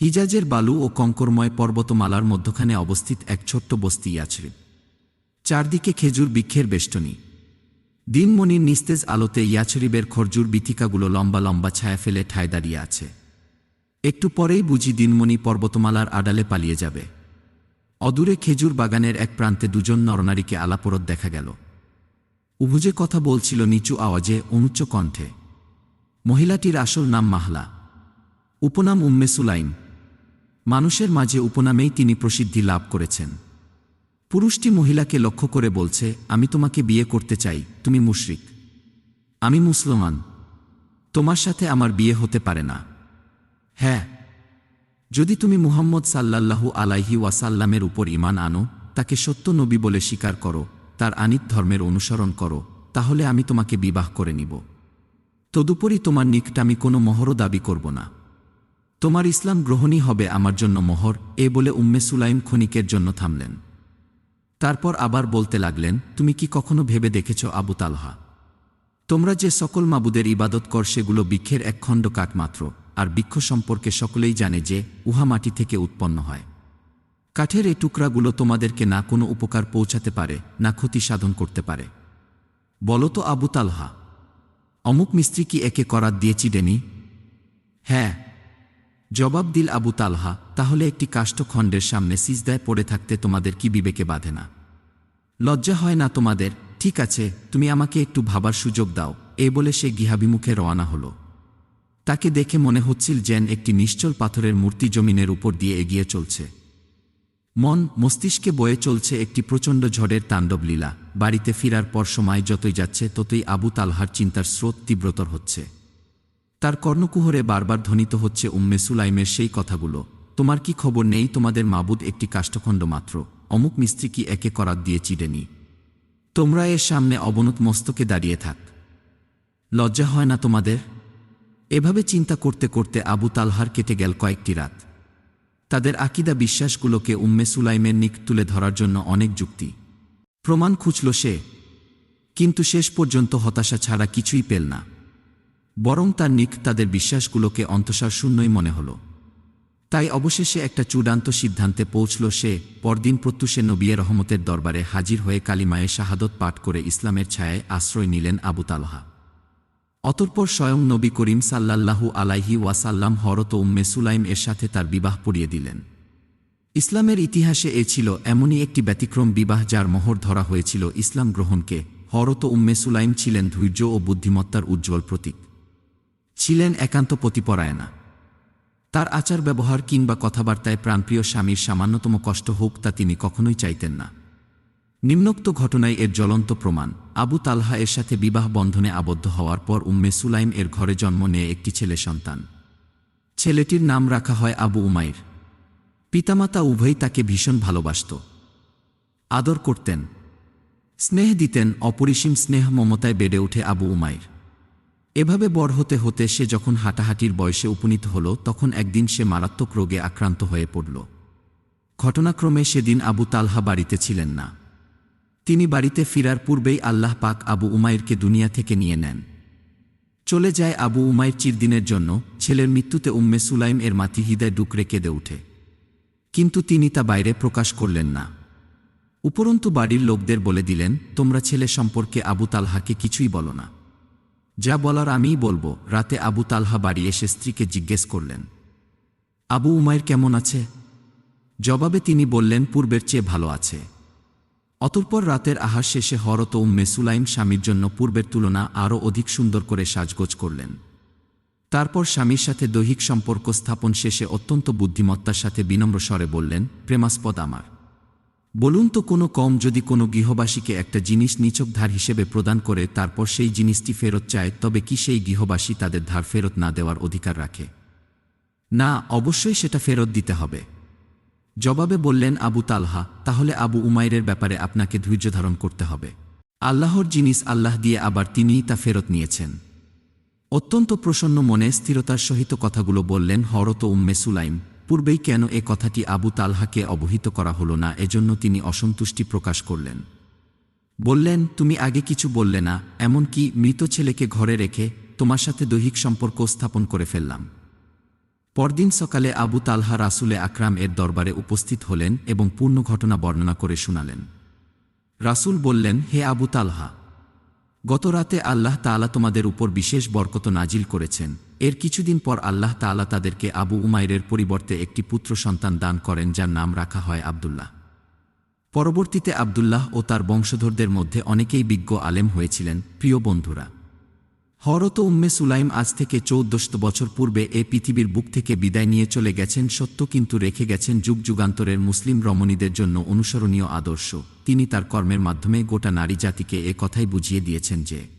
হিজাজের বালু ও কঙ্করময় পর্বতমালার মধ্যখানে অবস্থিত এক ছোট্ট বস্তি ইয়াছরিব চারদিকে খেজুর বৃক্ষের বেষ্টনী। দিনমণির নিস্তেজ আলোতে ইয়াছরিবের খরজুর বিথিকাগুলো লম্বা লম্বা ছায়া ফেলে ঠায় দাঁড়িয়ে আছে। একটু পরেই বুঝি দিনমণি পর্বতমালার আড়ালে পালিয়ে যাবে। অদূরে খেজুর বাগানের এক প্রান্তে দুজন নরনারীকে আলাপরত দেখা গেল। উভুজে কথা বলছিল নিচু আওয়াজে অনুচ্চ কণ্ঠে। মহিলাটির আসল নাম মাহলা। উপনাম উম্মে সুলাইম। মানুষের মাঝে উপনামেই তিনি প্রসিদ্ধি লাভ করেছেন। পুরুষটি মহিলাকে লক্ষ্য করে বলছে, আমি তোমাকে বিয়ে করতে চাই, তুমি মুশরিক। আমি মুসলমান। তোমার সাথে আমার বিয়ে হতে পারে না। হ্যাঁ যদি তুমি মুহাম্মদ সাল্লাল্লাহু আলাইহি ওয়াসাল্লামের উপর ইমান আনো, তাকে সত্য নবী বলে স্বীকার করো, তার আনিত ধর্মের অনুসরণ করো, তাহলে আমি তোমাকে বিবাহ করে নিব। তদুপরি তোমার নিকট আমি কোনো মহরও দাবি করব না। তোমার ইসলাম গ্রহণই হবে আমার জন্য মোহর, এ বলে উম্মে সুলাইম ক্ষণিকের জন্য থামলেন। তারপর আবার বলতে লাগলেন, তুমি কি কখনো ভেবে দেখেছ আবু তালহা? তোমরা যে সকল মাবুদের ইবাদত কর সেগুলো বৃক্ষের এক খণ্ড কাঠ মাত্র, আর বৃক্ষ সম্পর্কে সকলেই জানে যে উহা মাটি থেকে উৎপন্ন হয়। কাঠের এই টুকরাগুলো তোমাদেরকে না কোনো উপকার পৌঁছাতে পারে, না ক্ষতি সাধন করতে পারে। বলো তো আবু তালহা, অমুক মিস্ত্রি কি একে করাত দিয়েছি ডেনি হ্যাঁ জবাব দিল আবু তালহা, তাহলে একটি কাষ্ঠখণ্ডের সামনে সিজদায় পড়ে থাকতে তোমাদের কি বিবেকে বাঁধে না? লজ্জা হয় না তোমাদের? ঠিক আছে, তুমি আমাকে একটু ভাবার সুযোগ দাও। এ বলে সে গৃহাভিমুখে রওনা হল। তাকে দেখে মনে হচ্ছিল যেন একটি নিশ্চল পাথরের মূর্তি জমিনের উপর দিয়ে এগিয়ে চলছে। মন মস্তিষ্কে বয়ে চলছে একটি প্রচণ্ড ঝড়ের তাণ্ডব লীলা। বাড়িতে ফিরার পর সময় যতই যাচ্ছে, ততই আবু তালহার চিন্তার স্রোত তীব্রতর হচ্ছে। তার কর্ণকুহরে বারবার ধ্বনিত হচ্ছে উম্মে সুলাইমের সেই কথাগুলো। তোমার কি খবর নেই? তোমাদের মাবুদ একটি কাষ্ঠখণ্ড মাত্র। অমুক মিস্ত্রি কি একে করাত দিয়ে চিডেনি? তোমরা এর সামনে অবনত মস্তকে দাঁড়িয়ে থাক। লজ্জা হয় না তোমাদের? এভাবে চিন্তা করতে করতে আবু তালহার কেটে গেল কয়েকটি রাত। তাদের আকিদা বিশ্বাসগুলোকে উম্মে সুলাইমের নিক তুলে ধরার জন্য অনেক যুক্তি। প্রমাণ খুঁজল সে। কিন্তু শেষ পর্যন্ত হতাশা ছাড়া কিছুই পেল না। বরং তার নিক তাদের বিশ্বাসগুলোকে অন্তঃসার শূন্যই মনে হল। তাই অবশেষে একটা চূড়ান্ত সিদ্ধান্তে পৌঁছল সে, পরদিন প্রত্যুষে নবিয়ে রহমতের দরবারে হাজির হয়ে কালিমায়ে শাহাদত পাঠ করে ইসলামের ছায়ায় আশ্রয় নিলেন আবু তালহা। অতঃপর স্বয়ং নবী করিম সাল্লাল্লাহু আলাইহি ওয়াসাল্লাম হরত উম্মে সুলাইম এর সাথে তার বিবাহ পড়িয়ে দিলেন। ইসলামের ইতিহাসে এ ছিল এমনই একটি ব্যতিক্রম বিবাহ যার মোহর ধরা হয়েছিল ইসলাম গ্রহণকে। হরত উম্মে সুলাইম ছিলেন ধৈর্য ও বুদ্ধিমত্তার উজ্জ্বল প্রতীক। ছিলেন একান্ত পতিপরায়ণা। তার আচার ব্যবহার কিংবা কথাবার্তায় প্রাণপ্রিয় স্বামীর সামান্যতম কষ্ট হোক তা তিনি কখনোই চাইতেন না। নিম্নোক্ত ঘটনায় এর জ্বলন্ত প্রমাণ, আবু তালহা এর সাথে বিবাহ বন্ধনে আবদ্ধ হওয়ার পর উম্মে সুলাইম এর ঘরে জন্ম নেয় একটি ছেলে সন্তান। ছেলেটির নাম রাখা হয় আবু উমাইর। পিতামাতা উভয়ই তাকে ভীষণ ভালোবাসত। আদর করতেন। স্নেহ দিতেন, অপরিসীম স্নেহ মমতায় বেড়ে ওঠে আবু উমাইর। এভাবে বড় হতে হতে সে যখন হাঁটাহাঁটির বয়সে উপনীত হল, তখন একদিন সে মারাত্মক রোগে আক্রান্ত হয়ে পড়ল। ঘটনাক্রমে সেদিন আবু তালহা বাড়িতে ছিলেন না। তিনি বাড়িতে ফিরার পূর্বেই আল্লাহ পাক আবু উমাইরকে দুনিয়া থেকে নিয়ে নেন। চলে যায় আবু উমাইর চিরদিনের জন্য, ছেলের মৃত্যুতে উম্মে সুলাইম এর মাতি হৃদয় ডুকরে কেঁদে ওঠে। কিন্তু তিনি তা বাইরে প্রকাশ করলেন না। উপরন্তু বাড়ির লোকদের বলে দিলেন, তোমরা ছেলে সম্পর্কে আবু তালহাকে কিছুই বলো না। যা বলার আমিই বলব। রাতে আবু তালহা বাড়ি এসে স্ত্রীকে জিজ্ঞেস করলেন, আবু উমায়ের কেমন আছে? জবাবে তিনি বললেন, পূর্বের চেয়ে ভালো আছে। অতঃপর রাতের আহার শেষে হরত উম্মে সুলাইম স্বামীর জন্য পূর্বের তুলনা আরও অধিক সুন্দর করে সাজগোজ করলেন। তারপর স্বামীর সাথে দৈহিক সম্পর্ক স্থাপন শেষে অত্যন্ত বুদ্ধিমত্তার সাথে বিনম্র স্বরে বললেন, প্রেমাস্পদ আমার। বলুন তো কোনো কম যদি কোনো গৃহবাসীকে একটা জিনিস নিচক ধার হিসেবে প্রদান করে, তারপর সেই জিনিসটি ফেরত চায়, তবে কি সেই গৃহবাসী তাদের ধার ফেরত না দেওয়ার অধিকার রাখে? না, অবশ্যই সেটা ফেরত দিতে হবে। জবাবে বললেন আবু তালহা, তাহলে আবু উমাইরের ব্যাপারে আপনাকে ধৈর্য ধারণ করতে হবে। আল্লাহর জিনিস আল্লাহ দিয়ে আবার তিনিই তা ফেরত নিয়েছেন। অত্যন্ত প্রসন্ন মনে স্থিরতার সহিত কথাগুলো বললেন হরত উম্মে সুলাইম। পূর্বেই কেন এ কথাটি আবু তালহাকে অবহিত করা হলো না, এজন্য তিনি অসন্তুষ্টি প্রকাশ করলেন। বললেন, তুমি আগে কিছু বললে না, এমনকি মৃত ছেলেকে ঘরে রেখে তোমার সাথে দৈহিক সম্পর্ক স্থাপন করে ফেললাম। পরদিন সকালে আবু তালহা রাসুলে আকরাম এর দরবারে উপস্থিত হলেন এবং পূর্ণ ঘটনা বর্ণনা করে শুনালেন। রাসূল বললেন, হে আবু তালহা, গত রাতে আল্লাহ তাআলা তোমাদের উপর বিশেষ বরকত নাজিল করেছেন। এর কিছুদিন পর আল্লাহ তাআলা তাদেরকে আবু উমাইরের পরিবর্তে একটি পুত্র সন্তান দান করেন, যার নাম রাখা হয় আবদুল্লাহ। পরবর্তীতে আবদুল্লাহ ও তার বংশধরদের মধ্যে অনেকেই বিজ্ঞ আলেম হয়েছিলেন, প্রিয় বন্ধুরা। হরত উম্মে সুলাইম আজ থেকে চৌদ্দশত বছর পূর্বে এ পৃথিবীর বুক থেকে বিদায় নিয়ে চলে গেছেন, সত্য কিন্তু রেখে গেছেন যুগ যুগান্তরের মুসলিম রমণীদের জন্য অনুসরণীয় আদর্শ। তিনি তার কর্মের মাধ্যমে গোটা নারী জাতিকে এ কথাই বুঝিয়ে দিয়েছেন যে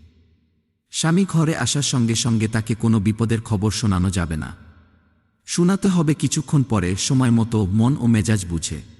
স্বামী ঘরে আসার সঙ্গে সঙ্গে তাকে কোনো বিপদের খবর শোনানো যাবে না। শোনাতে হবে কিছুক্ষণ পরে, সময় মতো মন ও মেজাজ বুঝে।